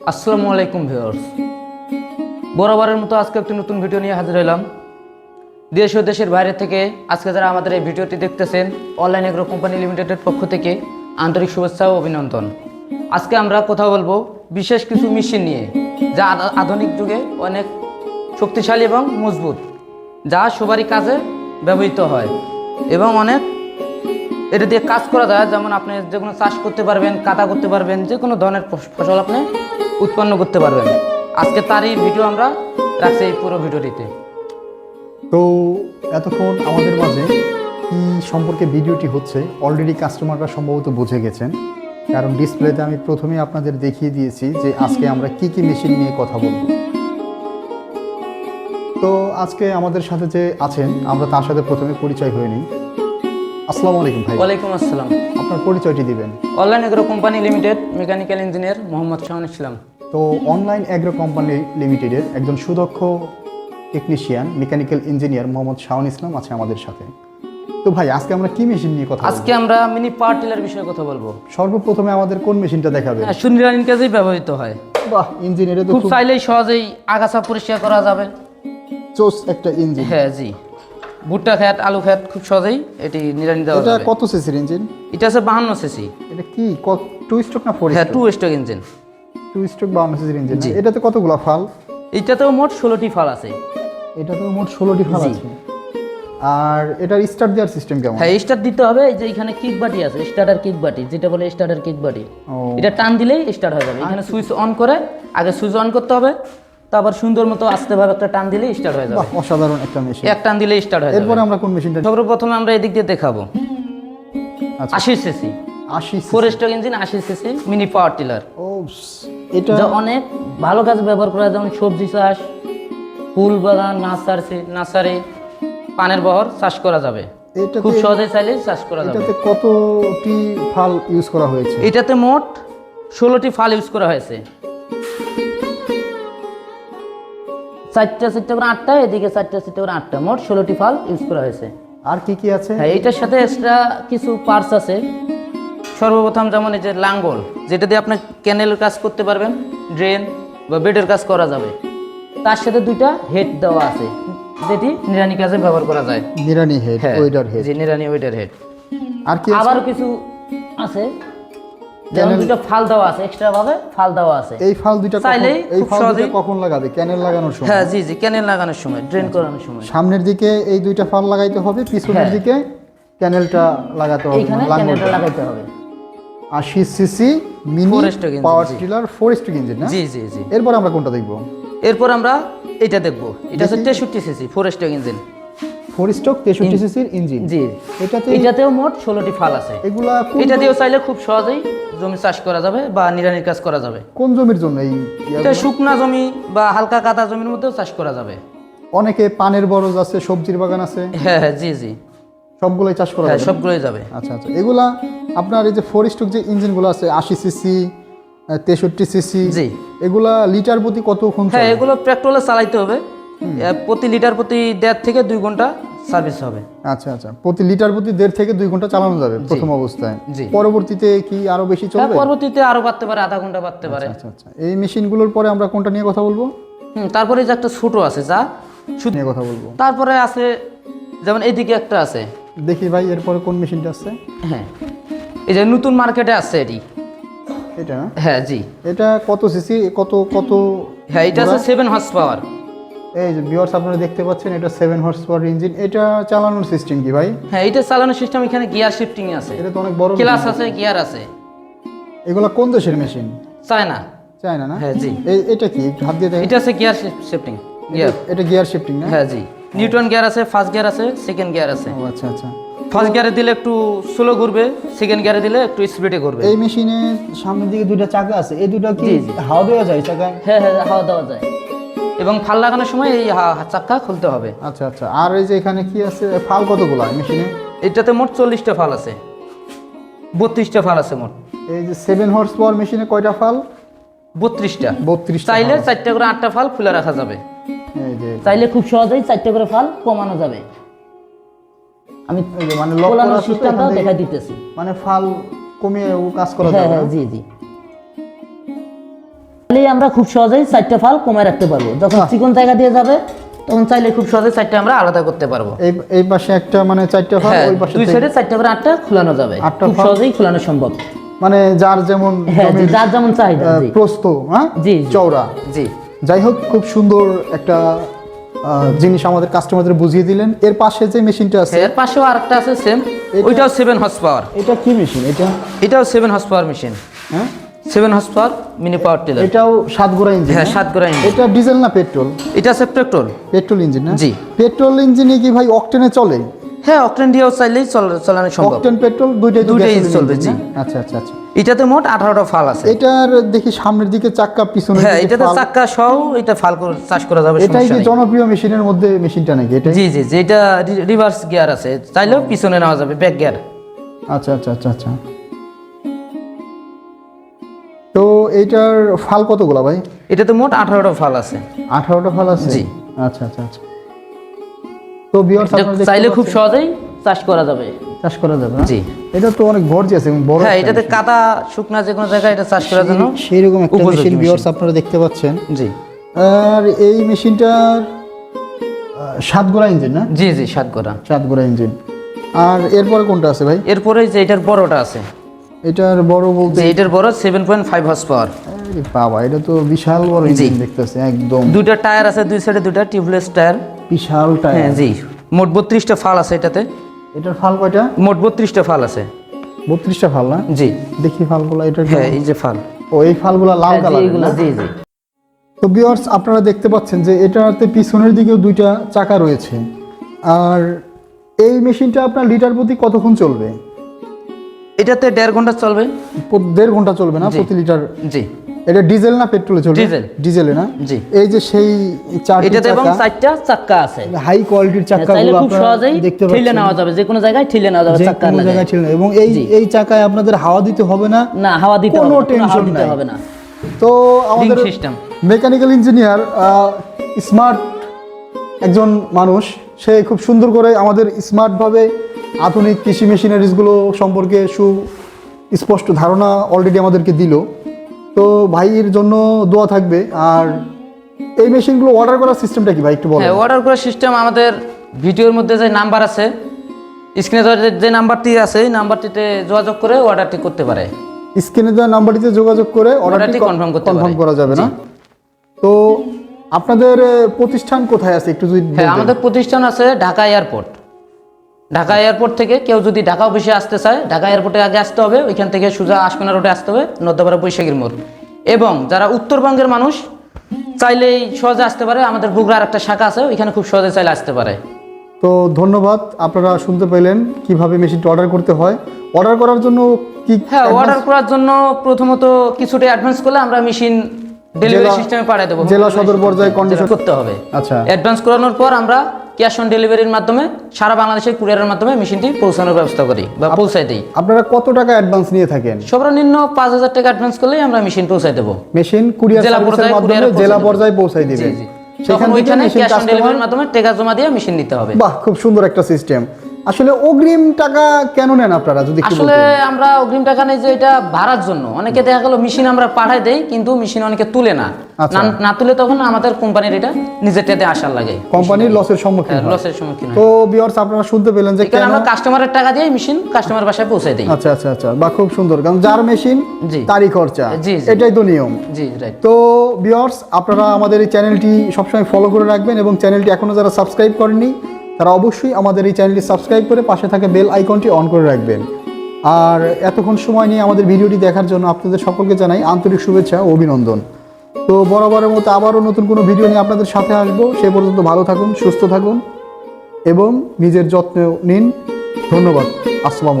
আসসালামু আলাইকুম ভিউয়ার্স। বরাবরের মতো আজকে একটি নতুন ভিডিও নিয়ে হাজির হলাম দেশ ও দেশের বাইরে থেকে আজকে যারা আমাদের এই ভিডিওটি দেখতেছেন, অনলাইন এগ্রো কোম্পানি লিমিটেডের পক্ষ থেকে আন্তরিক শুভেচ্ছা ও অভিনন্দন। আজকে আমরা কথা বলব বিশেষ কিছু মেশিন নিয়ে, যা আধুনিক যুগে অনেক শক্তিশালী এবং মজবুত, যা সবারই কাজে ব্যবহৃত হয় এবং অনেক এটা দিয়ে কাজ করা যায়, যেমন আপনি যে কোনো চাষ করতে পারবেন কাটা করতে পারবেন যে কোনো ধরনের ফস- ফসল আপনি উৎপন্ন করতে পারবেন। আজকে তারই ভিডিও আমরা রাখছি এই পুরো ভিডিওটিতে। তো এতক্ষণ আমাদের মাঝে কি সম্পর্কে ভিডিওটি হচ্ছে অলরেডি কাস্টমাররা সম্ভবত বুঝে গেছেন। কারণ ডিসপ্লেতে আমি প্রথমে আপনাদের দেখিয়ে দিয়েছি যে আজকে আমরা কি কি মেশিন নিয়ে কথা বলব। তো আজকে আমাদের সাথে যে আছেন, আমরা তার সাথে প্রথমে পরিচয় হয়ে নিই। আসসালামু আলাইকুম ভাই। ওয়ালাইকুম আসসালাম। আপনার পরিচয়টি দিবেন। Online agro company limited mechanical engineer Mohammad Shahan Islam. তো অনলাইন অ্যাগ্রো কোম্পানি লিমিটেডের একজন সুদক্ষ technician mechanical engineer Mohammad Shawon Islam আছে আমাদের সাথে। তো ভাই আজকে আমরা কি মেশিন নিয়ে কথা আজকে আমরা মিনি পাওয়ার টিলার বিষয়ে কথা বলব। সর্বপ্রথমে আমাদের কোন মেশিনটা দেখাবে সুনিরানির কাজেই ব্যবহৃত হয়। বাহ ইঞ্জিনিয়ারে তো খুব চাইলেই সহজেই আগাছা পরিষ্কার করা যাবে। চোস একটা ইঞ্জিন হ্যাঁ জি। ভুট্টা খ্যাট আলু খ্যাট খুব সহজেই এটি নিরানি দেওয়া এটা কত সিসির ইঞ্জিন এটা আছে বাহান্ন সিসি এটা কি? টু স্ট্রোক না ফোর হ্যাঁ two stroke engine two stroke বাউন্ন সিসির ইঞ্জিন জি। এটাতে কতগুলো ফাল? এইটাতেও মোট ষোলোটি ফাল আছে। এটাতে মোট ষোলোটি ফাল আছে। আর এটার স্টার্ট দেওয়ার সিস্টেম কেমন? হ্যাঁ স্টার্ট দিতে হবে এই যে এখানে কিক বাটি আছে স্টার্টার কিক বাটি যেটা বলে স্টার্টার কিক বাটি এটা টান দিলেই স্টার্ট হয়ে যাবে। এখানে সুইচ অন করে আগে সুইচ অন করতে হবে তারপর সুন্দর মতো আস্তেভাবে একটা টান দিলেই স্টার্ট হয়ে যাবে। অসাধারণ একটা মেশিন এক টান দিলেই স্টার্ট হয়ে যাবে। এরপরে আমরা কোন মেশিনটা সর্বপ্রথমে আমরা এদিক দিয়ে দেখাবো। আশি সিসি আশি ফোর ইঞ্জিন আশি সিসি মিনি পাওয়ার টিলার এটা অনেক ভালো কাজে ব্যবহার করা যেমন সবজি চাষ ফুল বাগান নার্সারি নার্সারি পানের বহর চাষ করা যাবে। খুব সহজে চাইলে চাষ করা যাবে। এটাতে কতটি ফাল ইউজ করা হয়েছে? এটাতে মোট ষোলোটি ফাল ইউজ করা হয়েছে। চারটা চারটা করে আটটা এদিকে চারটা চারটা করে আটটা। মোট ষোলোটি ফাল ইউজ করা হয়েছে। আর কি কি আছে? হ্যাঁ এইটার সাথে এক্সট্রা কিছু পার্টস আছে। সর্বপ্রথম যেমন এই যে লাঙ্গল যেটা দিয়ে আপনি ক্যানেলের কাজ করতে পারবেন ড্রেন বা বেডের কাজ করা যাবে। তার সাথে দুইটা হেড দেওয়া আছে যেটি নিরানি কাজে ব্যবহার করা যায়। নিরানি হেড হ্যাঁ ওয়েডার হেড জি নিরানি ওয়েডার হেড আর কি আছে? আবারও কিছু আছে। যেমন দুটো ফাল দেওয়া আছে এক্সট্রা ভাবে ফাল দেওয়া আছে। এই ফাল দুইটা কখন- এই ফাল দুইটা কখন লাগাবে? ক্যানেল লাগানোর সময়? হ্যাঁ জি জি ক্যানেল লাগানোর সময় ড্রেন করানোর সময়। সামনের দিকে এই দুইটা ফাল লাগাইতে হবে পিছনের হ্যাঁ। দিকে ক্যানেলটা লাগাতে হবে এইখানে লাঙ্গলটা। ক্যানেলটা লাগাইতে হবে। আশি CC mini power. Tiller four stroke engine জি। জি জি এরপর আমরা কোনটা দেখব? এরপর আমরা এটা দেখব। এটা হচ্ছে তেষট্টি CC four stroke engine four stroke তেষট্টি সিসির ইঞ্জিন। জি। এটাতে এটাতেও মোট ষোলোটি ফাল আছে। এগুলা এটা দিয়েও চাইলে খুব সহজেই জমি চাষ করা যাবে বা নিরানির কাজ করা যাবে। কোন জমির জন্য এই এটা শুকনা জমি বা হালকা কাদা জমির মধ্যেও চাষ করা যাবে। অনেকে পানের বরজ আছে সবজির বাগান আছে। হ্যাঁ হ্যাঁ জি জি। সবগুলোই চাষ করা হ্যাঁ যাবে সবগুলোই যাবে। আচ্ছা আচ্ছা। এগুলা আপনার এই যে ফোর স্ট্রোক যে ইঞ্জিনগুলো আছে আশি সিসি তেষট্টি সিসি জি। এগুলা লিটার প্রতি কতক্ষণ হ্যাঁ এগুলো পেট্রোলে চালাইতে হবে। প্রতি লিটার প্রতি দেড় থেকে দুই ঘণ্টা সার্ভিস হবে। আচ্ছা আচ্ছা। প্রতি লিটার প্রতি দেড় থেকে দুই ঘণ্টা চালানো যাবে প্রথম অবস্থায়। পরবর্তীতে কি আরও বেশি হ্যাঁ চলবে? পরবর্তীতে আরও বাড়তে পারে আধা ঘণ্টা বাড়তে পারে। আচ্ছা আচ্ছা। এই মেশিনগুলোর পরে আমরা কোনটা নিয়ে কথা বলব? হুম তারপরে যে একটা ছোট আছে যা শুধু নিয়ে কথা বলব। তারপরে আছে যেমন এইদিকে একটা আছে। দেখি ভাই এরপরে কোন মেশিনটা আছে? হ্যাঁ। এই যে নতুন মার্কেটে আছে এটি। এটা না? হ্যাঁ জি। এটা কত সিসি কত কত হ্যাঁ এটা আছে সেভেন হর্স পাওয়ার এই যে ভিউয়ার্স আপনারা দেখতে পাচ্ছেন এটা সেভেন হর্স পাওয়ার ইঞ্জিন এটা চালানোর সিস্টেম কি ভাই? হ্যাঁ এটা চালানোর সিস্টেম এখানে গিয়ার শিফটিং আছে। এটা তো অনেক বড় ক্লাস আছে গিয়ার আছে। এগুলা কোন দেশের মেশিন চায়না। চায়না না? হ্যাঁ জি। এটা কি? একটু হাত দিয়ে দেখেন। এটা আছে গিয়ার শিফটিং গিয়ার এটা গিয়ার শিফটিং না? হ্যাঁ জি। নিউটন গিয়ার আছে ফার্স্ট গিয়ার আছে সেকেন্ড গিয়ার আছে। ও আচ্ছা আচ্ছা। ফার্স্ট গিয়ারে দিলে একটু স্লো ঘুরবে সেকেন্ড গিয়ারে দিলে একটু স্পিডে ঘুরবে। এই মেশিনে সামনের দিকে দুইটা চাকা আছে। এই দুটো কি জি, জি। হাওয়া দেওয়া যায় চাকায়? হ্যাঁ হ্যাঁ হাওয়া দেওয়া যায়। এবং ফাল লাগানোর সময় এই চাক্কা খুলতে হবে। আচ্ছা আচ্ছা। আর এই যে এখানে কি আছে? ফাল কতগুলো মেশিনে? এটাতে মোট চল্লিশটা ফাল আছে। বত্রিশটা ফাল আছে মোট। এই যে সেভেন হর্স পাওয়ার মেশিনে কয়টা ফাল? বত্রিশটা। বত্রিশ চাইলে চারটে করে আটটা ফাল খুলে রাখা যাবে। এই যে চাইলে খুব সহজেই চারটে করে ফাল কমানো যাবে। আমি মানে লক কোলানোর করা আছে তো, সিস্টেমটাও এখান থেকে- দেখা দিতেছি। মানে ফাল কমিয়ে ও কাজ করা হ্যাঁ যাবে হ্যাঁ জি জি। চাইলেই আমরা খুব সহজেই চারটা ফাল কমায় রাখতে পারব। যখন চিকন জায়গা দিয়ে যাবে তখন চাইলে খুব সহজে চারটা আমরা আলাদা করতে পারব। এই এই পাশে একটা মানে চারটা ফাল হ্যাঁ ওই পাশে দুই সাইডে চারটা করে আটটা খোলানো যাবে। খুব সহজেই খোলানো সম্ভব। মানে যার যেমন হ্যাঁ যার যেমন চাহিদা জি। হ্যাঁ? জি, জি। চওড়া। জি। যাই হোক খুব সুন্দর একটা জিনিস আমাদের কাস্টমারদের বুঝিয়ে দিলেন। এর পাশে যে মেশিনটা আছে এর পাশেও আরেকটা আছে সেম ওইটাও সেভেন হর্স পাওয়ার এটা কি মেশিন এটা এটাও সেভেন হর্স পাওয়ার মেশিন হ্যাঁ? Seven horsepower mini power tiller. এটাও সাত গোড়া ইঞ্জিন হ্যাঁ সাত গোড়া ইঞ্জিন। এটা ডিজেল না পেট্রোল? এটা আছে পেট্রোল। পেট্রোল ইঞ্জিন না? জি। পেট্রোল ইঞ্জিনে কি ভাই অকটেনে চলে? হ্যাঁ অকটেন দিয়েও চাইলেই চল- চালানো সম্ভব। অকটেন পেট্রোল দুইটাই দুইটাই চলবে, জি। আচ্ছা আচ্ছা আচ্ছা। এটাতে মোট আঠারোটা ফাল আছে। এটার দেখি সামনের দিকে চাক্কা পিছনের হ্যাঁ এটাতে। চাক্কা সহ এটা ফাল চাষ করা যাবে এটাই কি জনপ্রিয় মেশিনের মধ্যে মেশিনটা নাকি এটাই? জি জি যেটা রিভার্স গিয়ার আছে চাইলেও পিছনে নেওয়া যাবে ব্যাক গিয়ার আচ্ছা আচ্ছা আচ্ছা আচ্ছা। এইটার ফাল কতগুলা ভাই? এটাতে মোট আঠারোটা ফাল আছে। আঠারোটা ফাল আছে? জি। আচ্ছা আচ্ছা আচ্ছা। তো এটা আপনারা দেখতে চাইলে খুব সহজেই চাষ করা যাবে। চাষ করা যাবে জি। এটা তো অনেক গর্জিয়াস এবং বড় হ্যাঁ এটাতে। কাদা শুকনা যে কোনো জায়গায় এটা চাষ করার জন্য সেই- সেইরকম একটা মেশিন। বিয়ার্স আপনারা দেখতে পাচ্ছেন। জি। আর এই মেশিনটার সাত গোড়া ইঞ্জিন না? জি জি সাত গোড়া সাত গোড়া ইঞ্জিন আর এরপরে কোনটা আছে ভাই? এরপরে যে এটার বড়টা আছে এটার বড় বলতে এটার বড় seven point five horsepower বাবা এটা তো বিশাল বড় ইঞ্জিন দেখতেছে একদম। দুইটা টায়ার আছে দুই সাইডে দুইটা টিউবলেস টায়ার। বিশাল হ্যাঁ টায়ার। জি। মোট বত্রিশটা ফাল আছে এটাতে। এটার ফাল কয়টা? মোট বত্রিশটা ফাল আছে। বত্রিশটা ফাল না? জি। দেখি ফালগুলো এটা হ্যাঁ এই যে ফাল। ও এই ফালগুলো লাল হ্যাঁ, কালার এগুলো জি জি। তো বিয়ার্স আপনারা দেখতে পাচ্ছেন যে এটাতে পিছনের দিকেও দুইটা চাকা রয়েছে। আর এই মেশিনটা আপনার লিটার প্রতি কতক্ষণ চলবে? এটাতে দেড় ঘণ্টা চলবে? দেড় ঘণ্টা চলবে না প্রতি লিটার। জি। এটা ডিজেল না পেট্রোলে চলবে? ডিজেল। ডিজেলে না? জি। এই যে সেই চারটি এটাতে এবং চাকা চারটা চাক্কা আছে। হাই কোয়ালিটির চাইলে চাকাগুলো খুব সহজেই দেখতে পাচ্ছেন। ঠেলে নেওয়া যাবে যে কোনো জায়গায় ঠেলে নেওয়া যাবে কোনো লাগায়। জায়গায় না। এবং এই এই চাকায় আপনাদের হাওয়া দিতে হবে না? না হাওয়া দিতে কোনো হবে কোনো টেনশন দিতে হবে না। তো আমাদের সিস্টেম মেকানিক্যাল ইঞ্জিনিয়ার স্মার্ট একজন মানুষ সে খুব সুন্দর করে আমাদের স্মার্টভাবে আধুনিক কৃষি মেশিনারিজগুলো সম্পর্কে সু স্পষ্ট ধারণা অলরেডি আমাদেরকে দিল। তো ভাইয়ের জন্য দোয়া থাকবে। আর এই মেশিনগুলো অর্ডার করার সিস্টেমটা কি ভাই একটু বলো হ্যাঁ অর্ডার করার সিস্টেম আমাদের ভিডিওর মধ্যে যে নাম্বার আছে স্ক্রিনে যে নাম্বারটি আছে এই নাম্বারটিতে যোগাযোগ করে অর্ডারটি করতে পারে। স্ক্রিনে দেওয়া নাম্বারটিতে যোগাযোগ করে অর্ডারটি confirm করতে কনফার্ম করা যাবে না। তো আপনাদের প্রতিষ্ঠান কোথায় আছে একটু যদি হ্যাঁ আমাদের প্রতিষ্ঠান আছে ঢাকা এয়ারপোর্ট। ঢাকা এয়ারপোর্ট থেকে কেউ যদি ঢাকা অফিসে আসতে চায় ঢাকা এয়ারপোর্টে আগে আসতে হবে ওইখান থেকে সোজা আশমিনা রোডে আসতে হবে নদ্যাপাড়া বৈশাখীর মোড়। এবং যারা উত্তরবঙ্গের মানুষ চাইলেই সহজে আসতে পারে আমাদের বগুড়ার একটা শাখা আছে ওইখানে খুব সহজে চাইলে আসতে পারে। তো ধন্যবাদ আপনারা শুনতে পেলেন কীভাবে মেশিনটা অর্ডার করতে হয়। অর্ডার করার জন্য কি হ্যাঁ অর্ডার করার জন্য প্রথমত কিছুটা অ্যাডভান্স করলে আমরা মেশিন ডেলিভারি সিস্টেমে পাঠিয়ে দেবো। জেলা সদর পর্যায়ে condition- করতে হবে। আচ্ছা। অ্যাডভান্স করানোর পর আমরা ক্যাশ অন ডেলিভারির মাধ্যমে সারা বাংলাদেশের কুরিয়ারের মাধ্যমে মেশিনটি পৌঁছানোর ব্যবস্থা করি বা পৌঁছাই দিই। আপনারা কত টাকা অ্যাডভান্স নিয়ে থাকেন? সর্বনিম্ন পাঁচ হাজার টাকা অ্যাডভান্স করলেই আমরা মেশিন পৌঁছাই দেবো। মেশিন কুরিয়ার জেলা পর্যায়ে মাধ্যমে জেলা পর্যায়ে পৌঁছাই দিবে সেখান ক্যাশ অন ডেলিভারির মাধ্যমে টাকা জমা দিয়ে মেশিন নিতে হবে। বাহ খুব সুন্দর একটা সিস্টেম আসলে অগ্রিম টাকা কেন নেন আপনারা যদি আসলে আমরা অগ্রিম টাকা নেই যে এটা ভাড়ার জন্য। অনেকে দেখা গেল মেশিন আমরা পাঠাই দেই কিন্তু মেশিন অনেকে তুলে না। আচ্ছা। না- না তুলে তখন আমাদের কোম্পানির এটা নিজের টাতে আসার লাগে। কোম্পানির লসের সম্মুখীন হয়। লসের সম্মুখীন তো বিয়ার্স আপনারা শুনতে পেলেন যে কেন আমরা কাস্টমারের টাকা দিয়ে মেশিন কাস্টমার বাসায় পৌঁছে দিই। আচ্ছা আচ্ছা আচ্ছা। বা খুব সুন্দর কারণ যার মেশিন জি। তারই খরচা। এটাই তো নিয়ম। জি রাইট তো বিয়ার্স আপনারা আমাদের এই চ্যানেলটি সবসময় ফলো করে রাখবেন এবং চ্যানেলটি এখনও যারা সাবস্ক্রাইব করেননি তারা অবশ্যই আমাদের এই চ্যানেলটি সাবস্ক্রাইব করে পাশে থাকা বেল আইকনটি অন করে রাখবেন। আর এতক্ষণ সময় নিয়ে আমাদের ভিডিওটি দেখার জন্য আপনাদের সকলকে জানাই আন্তরিক শুভেচ্ছা ও অভিনন্দন। তো বরাবরের মতো আবারও নতুন কোনো ভিডিও নিয়ে আপনাদের সাথে আসব। সে পর্যন্ত ভালো থাকুন, সুস্থ থাকুন এবং নিজের যত্ন নিন। ধন্যবাদ। আসসালামু